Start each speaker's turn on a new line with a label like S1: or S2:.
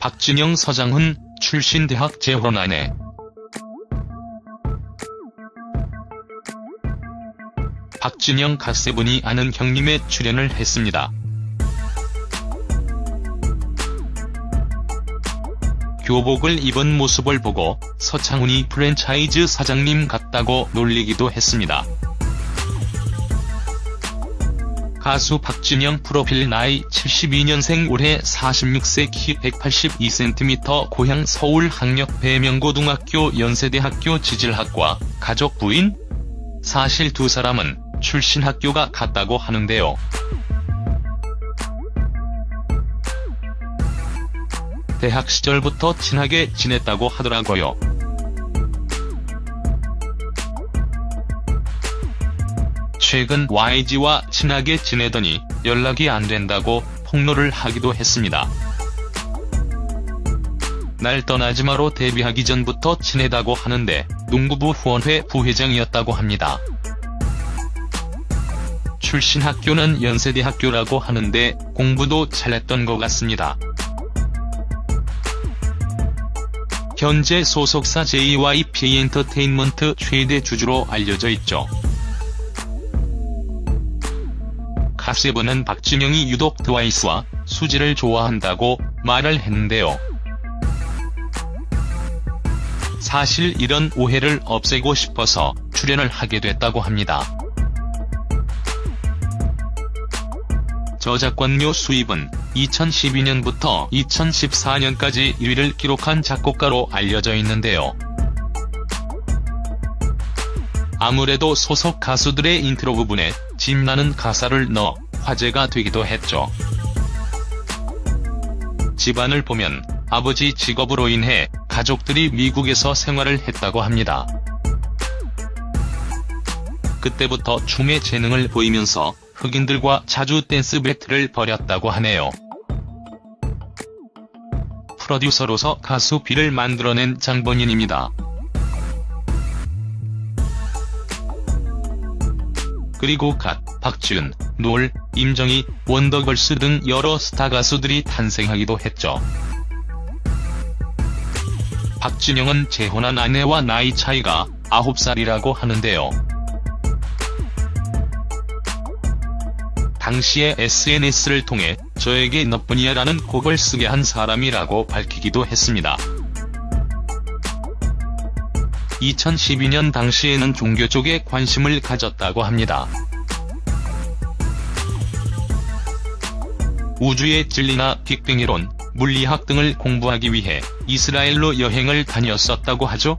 S1: 박진영 서장훈 출신 대학 재혼 아내. 박진영 갓세븐이 아는 형님에 출연을 했습니다. 교복을 입은 모습을 보고 서창훈이 프랜차이즈 사장님 같다고 놀리기도 했습니다. 가수 박진영 프로필 나이 72년생 올해 46세 키 182cm 고향 서울 학력 배명고등학교 연세대학교 지질학과 가족 부인? 사실 두 사람은 출신 학교가 같다고 하는데요. 대학 시절부터 친하게 지냈다고 하더라고요. 최근 YG와 친하게 지내더니 연락이 안 된다고 폭로를 하기도 했습니다. 날 떠나지 마로 데뷔하기 전부터 친하다고 하는데 농구부 후원회 부회장이었다고 합니다. 출신 학교는 연세대 학교라고 하는데 공부도 잘했던 것 같습니다. 현재 소속사 JYP 엔터테인먼트 최대 주주로 알려져 있죠. 갓세븐은 박진영이 유독 트와이스와 수지를 좋아한다고 말을 했는데요. 사실 이런 오해를 없애고 싶어서 출연을 하게 됐다고 합니다. 저작권료 수입은 2012년부터 2014년까지 1위를 기록한 작곡가로 알려져 있는데요. 아무래도 소속 가수들의 인트로 부분에 진나는 가사를 넣어 화제가 되기도 했죠. 집안을 보면 아버지 직업으로 인해 가족들이 미국에서 생활을 했다고 합니다. 그때부터 춤의 재능을 보이면서 흑인들과 자주 댄스 배틀을 벌였다고 하네요. 프로듀서로서 가수 비를 만들어낸 장본인입니다. 그리고 갓, 박지은, 노을, 임정희, 원더걸스 등 여러 스타 가수들이 탄생하기도 했죠. 박진영은 재혼한 아내와 나이 차이가 9살이라고 하는데요. 당시에 SNS를 통해 저에게 너뿐이야 라는 곡을 쓰게 한 사람이라고 밝히기도 했습니다. 2012년 당시에는 종교 쪽에 관심을 가졌다고 합니다. 우주의 진리나 빅뱅 이론, 물리학 등을 공부하기 위해 이스라엘로 여행을 다녔었다고 하죠.